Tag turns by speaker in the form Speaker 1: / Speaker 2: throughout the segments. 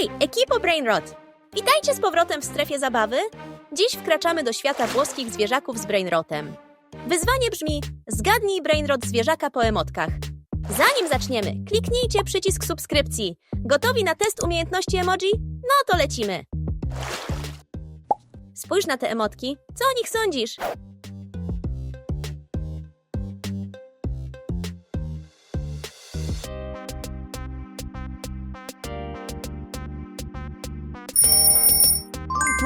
Speaker 1: Hej, ekipo Brainrot! Witajcie z powrotem w strefie zabawy. Dziś wkraczamy do świata włoskich zwierzaków z Brainrotem. Wyzwanie brzmi: zgadnij Brainrot zwierzaka po emotkach. Zanim zaczniemy, kliknijcie przycisk subskrypcji. Gotowi na test umiejętności emoji? No to lecimy. Spójrz na te emotki. Co o nich sądzisz?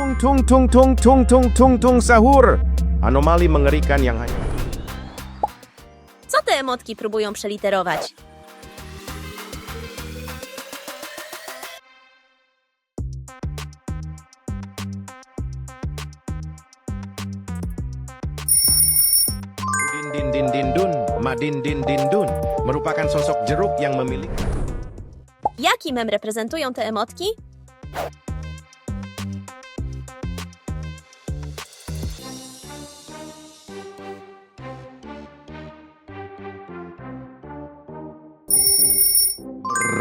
Speaker 2: Tung tung tung tung tung tung tung tung sahur. Anomali mengerikan yang hanya
Speaker 1: Co te emotki próbują przeliterować?
Speaker 2: Udin din din din dun, madin din din dun merupakan sosok jeruk yang memiliki
Speaker 1: Jaki mem reprezentują te emotki?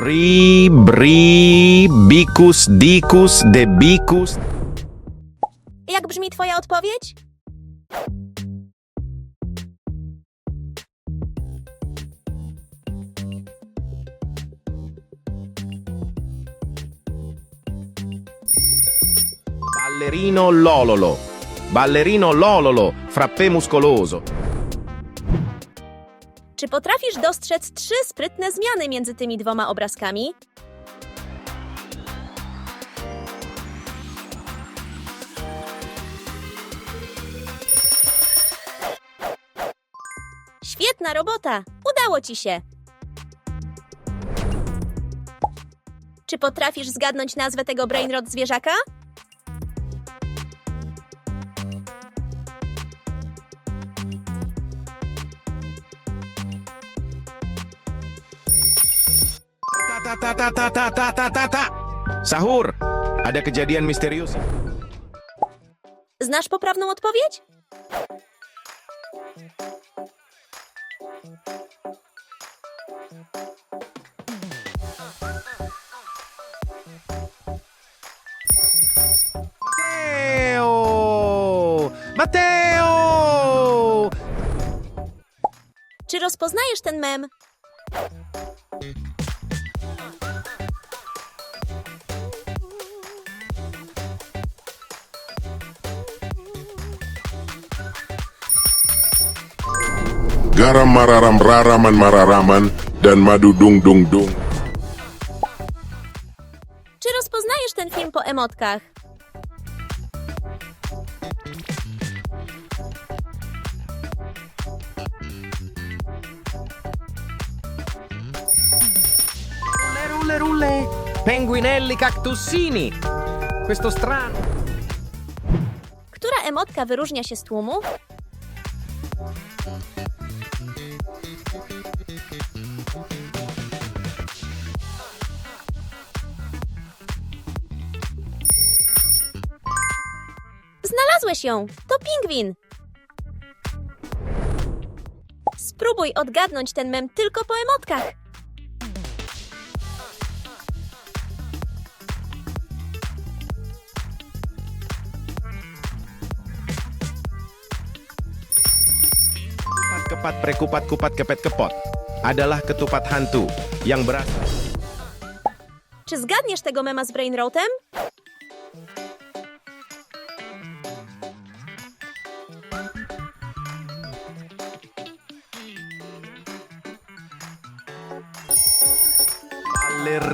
Speaker 2: Bri bri bikus dikus de bikus
Speaker 1: Jak brzmi Twoja odpowiedź?
Speaker 2: ballerino lololo. Ballerino lololo frappé muscoloso
Speaker 1: Czy potrafisz dostrzec trzy sprytne zmiany między tymi dwoma obrazkami? Świetna robota! Udało ci się! Czy potrafisz zgadnąć nazwę tego brainrot zwierzaka?
Speaker 2: Ta ta ta ta ta ta ta ta ta sahur ada kejadian misterius
Speaker 1: Znasz poprawną odpowiedź?
Speaker 2: Matteo Matteo
Speaker 1: Czy rozpoznajesz ten mem?
Speaker 3: Garam mararam raraman mararaman dan madu dung dung dung.
Speaker 1: Czy rozpoznajesz ten film po emotkach?
Speaker 2: Rulle, rulle, rulle. Penguinelli cactussini. Questo strano.
Speaker 1: Która emotka wyróżnia się z tłumu? Znalazłeś ją! To pingwin! Spróbuj odgadnąć ten mem tylko po emotkach.
Speaker 2: Kepat kepat prekupat kupat kepet kepot adalah ketupat hantu yang berasal
Speaker 1: Czy zgadniesz tego mema z Brainrotem?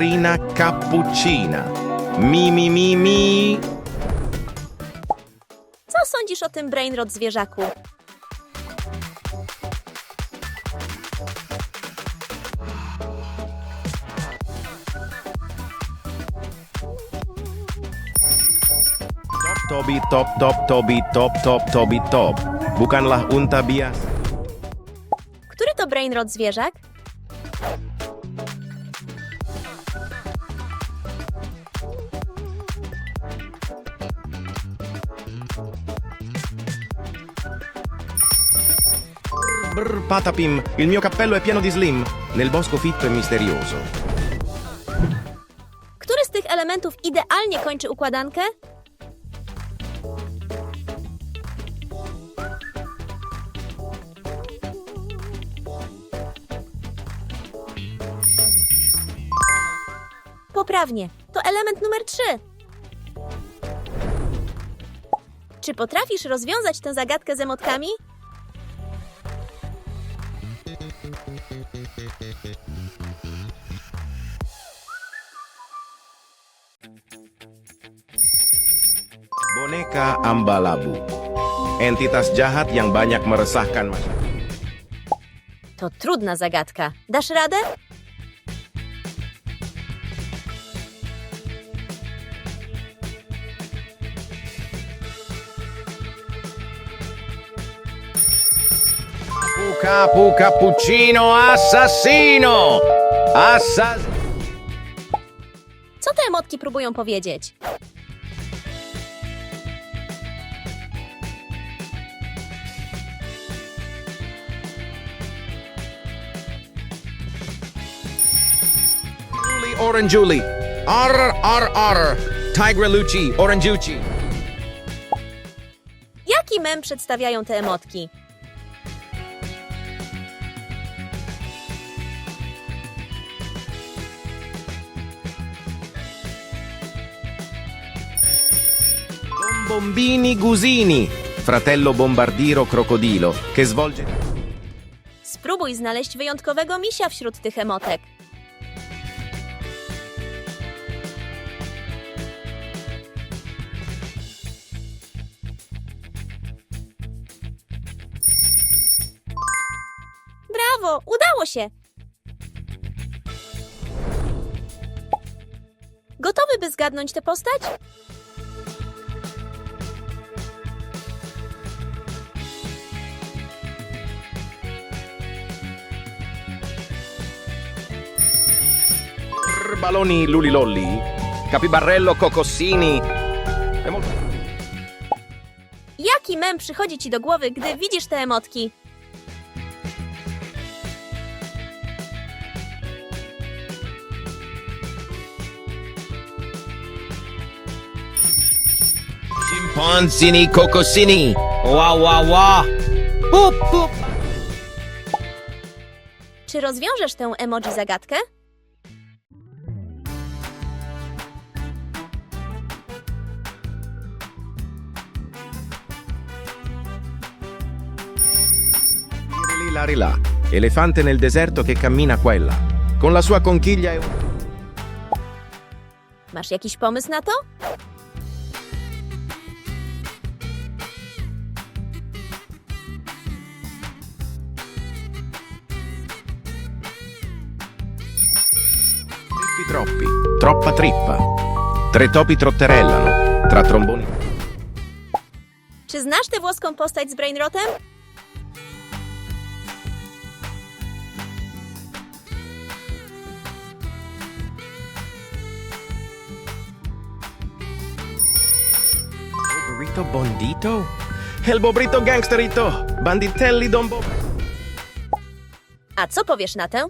Speaker 2: Ballerina cappuccina. Mi mi mi mi.
Speaker 1: Co sądzisz o tym Brainrot zwierzaku?
Speaker 2: Tobi top top tobi top top tobi top. Bukanlah unta biasa.
Speaker 1: Który to Brainrot zwierzak?
Speaker 2: Brr, patapim, il mio cappello è pieno di slim. Nel bosco fitto e misterioso.
Speaker 1: Który z tych elementów idealnie kończy układankę? Poprawnie, to element numer 3. Czy potrafisz rozwiązać tę zagadkę z emotkami?
Speaker 2: Boneka Ambalabu. Entitas jahat yang banyak meresahkan masyarakat.
Speaker 1: To trudna zagadka. Dasz radę?
Speaker 2: Capu cappuccino assassino! Assas...
Speaker 1: Co te emotki próbują powiedzieć?
Speaker 2: Julie Orangiuli. Arr, arr, arr. Tigrelucci, Orangiucci.
Speaker 1: Jaki mem przedstawiają te emotki?
Speaker 2: Bombini Gusini. Fratello bombardiro crocodilo, che svolge...
Speaker 1: Spróbuj znaleźć wyjątkowego misia wśród tych emotek. Brawo! Udało się! Gotowy, by zgadnąć tę postać?
Speaker 2: Baloni Lulilolli. Capibarello Cocossini.
Speaker 1: Jaki mem przychodzi ci do głowy, gdy widzisz te emotki?
Speaker 2: Chimpanzini Cocossini. Wow, wow, wow. Pup, pup.
Speaker 1: Czy rozwiążesz tę emoji zagadkę?
Speaker 2: Là, là. Elefante nel deserto che cammina qua e là. Con la sua conchiglia e un...
Speaker 1: Masz jakiś pomysł na to?
Speaker 2: Trippi troppi. Troppa trippa. Tre topi trotterellano. Tra tromboni...
Speaker 1: Czy znasz tę włoską postać z Brainrotem?
Speaker 2: Burrito bondito? El bobrito gangsterito. Banditelli don bo...
Speaker 1: A co powiesz na tę?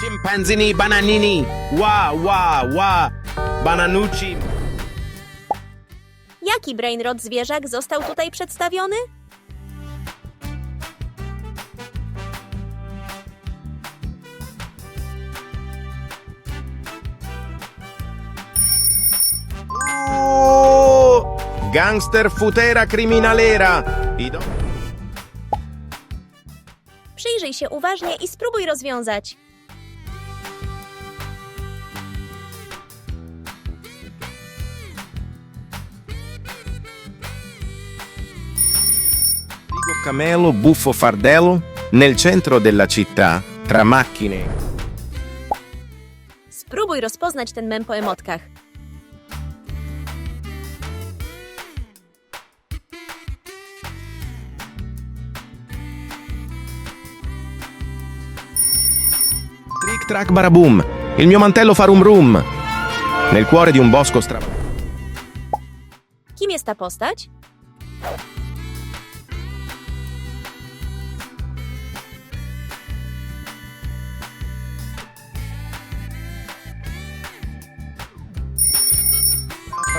Speaker 2: Scimpanzini bananini. Wa, wa, wa. Bananucci.
Speaker 1: Jaki Brainrot zwierzak został tutaj przedstawiony?
Speaker 2: Gangster futera criminalera. I do...
Speaker 1: Przyjrzyj się uważnie i spróbuj rozwiązać.
Speaker 2: Figo camelo, buffo fardello, nel centro della città, tra macchine.
Speaker 1: Spróbuj rozpoznać ten mem po emotkach.
Speaker 2: Trick track baraboom, il mio mantello fa rum rum. Nel cuore di un bosco stra...
Speaker 1: Kim jest ta postać?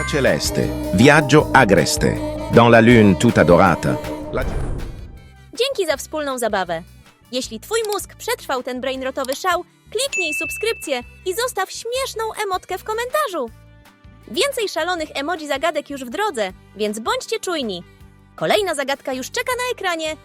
Speaker 2: Celeste. Viaggio agreste. Dans la lune tutta dorata. La...
Speaker 1: Dzięki za wspólną zabawę. Jeśli twój mózg przetrwał ten brainrotowy szał, kliknij subskrypcję i zostaw śmieszną emotkę w komentarzu. Więcej szalonych emoji zagadek już w drodze, więc bądźcie czujni. Kolejna zagadka już czeka na ekranie.